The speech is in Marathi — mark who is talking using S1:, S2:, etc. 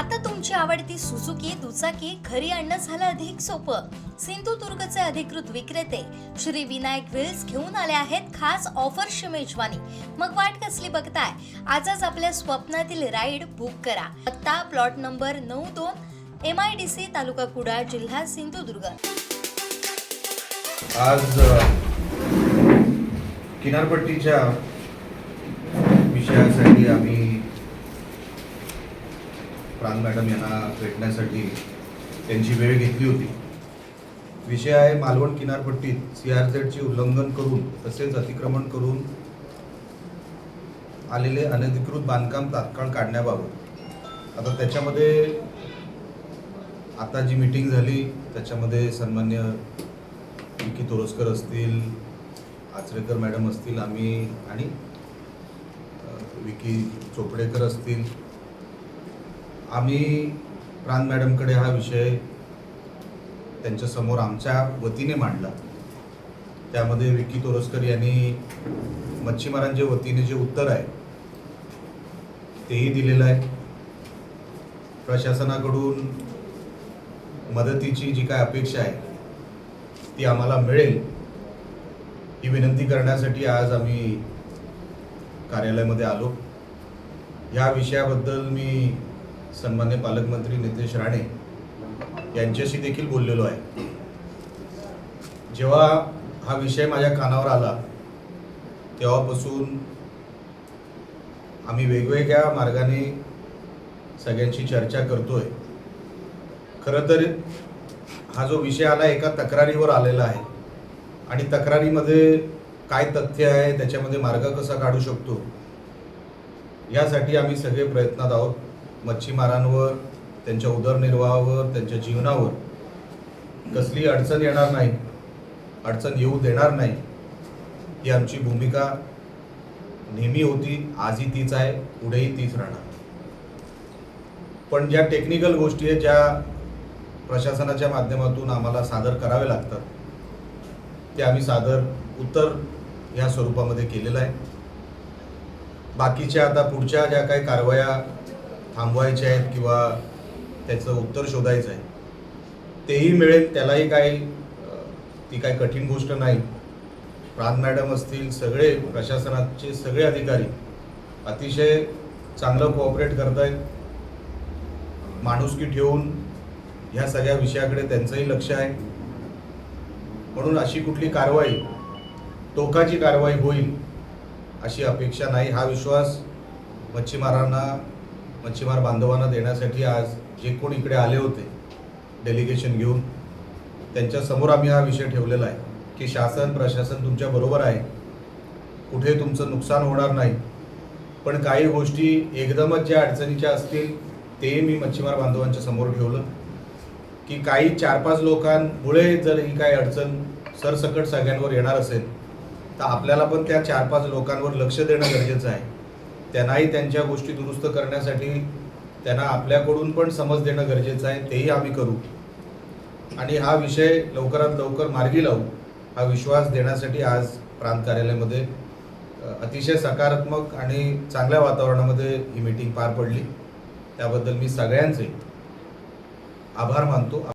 S1: आता तुमची आवडती सुझुकी दुचाकी घरी आणणं झालं अधिक सोपं. सिंधुदुर्गचे अधिकृत विक्रेते श्री विनायक व्हील्स घेऊन आले आहेत खास ऑफरची मेजवानी मग वाट कसली बघताय? आजच आपल्या स्वप्नातील राईड बुक करा. पत्ता प्लॉट नंबर नऊ दोन एम आय डी सी तालुका कुडाळ जिल्हा सिंधुदुर्ग.
S2: आज किनारपट्टीच्या विषयासाठी आम्ही प्राण मॅडम यांना भेटण्यासाठी त्यांची वेळ घेतली होती. विषय आहे मालवण किनारपट्टीत. सी आर झेडचे उल्लंघन करून तसेच अतिक्रमण करून आलेले अनधिकृत बांधकाम तात्काळ काढण्याबाबत. आता त्याच्यामध्ये आता जी मीटिंग झाली त्याच्यामध्ये सन्मान्य विकी तोरसकर असतील आचरेकर मॅडम असतील आम्ही आणि विकी चोपडेकर असतील. आम्ही प्राण मॅडमकडे हा विषय त्यांच्यासमोर आमच्या वतीने मांडला. त्यामध्ये विकी तोरसकर यांनी मच्छीमारांच्या वतीने जे उत्तर आहे तेही दिलेलं आहे. प्रशासनाकडून मदतीची जी काय अपेक्षा आहे ती आम्हाला मिळेल ही विनंती करण्यासाठी आज आम्ही कार्यालयामध्ये आलो. या विषयाबद्दल मी सन्मान्य पालकमंत्री नितेश राणे यांच्याशी देखील बोललेलो आहे. जेव्हा हा विषय माझ्या कानावर आला तेव्हापासून आम्ही वेगवेगळ्या मार्गाने सगळ्यांशी चर्चा करतोय. खरं तर हा जो विषय आला एका तक्रारीवर आलेला आहे. आणि तक्रारीमध्ये काय तथ्य आहे त्याच्यामध्ये मार्ग कसा काढू शकतो यासाठी आम्ही सगळे प्रयत्नात आहोत. मच्छीमारांवर त्यांच्या उदरनिर्वाहावर त्यांच्या जीवनावर कसली अडचण येणार नाही अडचण येऊ देणार नाही ही आमची भूमिका नेहमी होती आजही तीच आहे पुढेही तीच राहणार. पण ज्या टेक्निकल गोष्टी आहेत ज्या प्रशासनाच्या माध्यमातून आम्हाला सादर करावे लागतात ते आम्ही सादर उत्तर या स्वरूपामध्ये केलेलं आहे. बाकीच्या आता पुढच्या ज्या काही कारवाया थांबवायचे आहेत किंवा त्याचं उत्तर शोधायचं आहे तेही मिळेल त्यालाही काही ती काही कठीण गोष्ट नाही. प्राण मॅडम असतील सगळे प्रशासनाचे सगळे अधिकारी अतिशय चांगलं कोऑपरेट करत आहेत माणुसकी ठेवून ह्या सगळ्या विषयाकडे त्यांचंही लक्ष आहे. म्हणून अशी कुठली कारवाई टोकाची कारवाई होईल अशी अपेक्षा नाही. हा विश्वास मच्छीमारांना मच्छीमार बांधवांना देण्यासाठी आज जे कोण इकडे आले होते डेलिगेशन घेऊन त्यांच्यासमोर आम्ही हा विषय ठेवलेला आहे की शासन प्रशासन तुमच्याबरोबर आहे. कुठे तुमचं नुकसान होणार नाही. पण काही गोष्टी एकदमच ज्या अडचणीच्या असतील ते मी मच्छीमार बांधवांच्या समोर ठेवलं की काही चार पाच लोकांमुळे जर ही काही अडचण सरसकट सगळ्यांवर येणार असेल तर आपल्याला पण त्या चार पाच लोकांवर लक्ष देणं गरजेचं आहे. त्यांनाही त्यांच्या गोष्टी दुरुस्त करण्यासाठी त्यांना आपल्याकडून पण समज देणं गरजेचं आहे तेही आम्ही करू. आणि हा विषय लवकरात लवकर मार्गी लावू हा विश्वास देण्यासाठी आज प्रांत कार्यालयामध्ये अतिशय सकारात्मक आणि चांगल्या वातावरणामध्ये ही मीटिंग पार पडली. त्याबद्दल मी सगळ्यांचे आभार मानतो.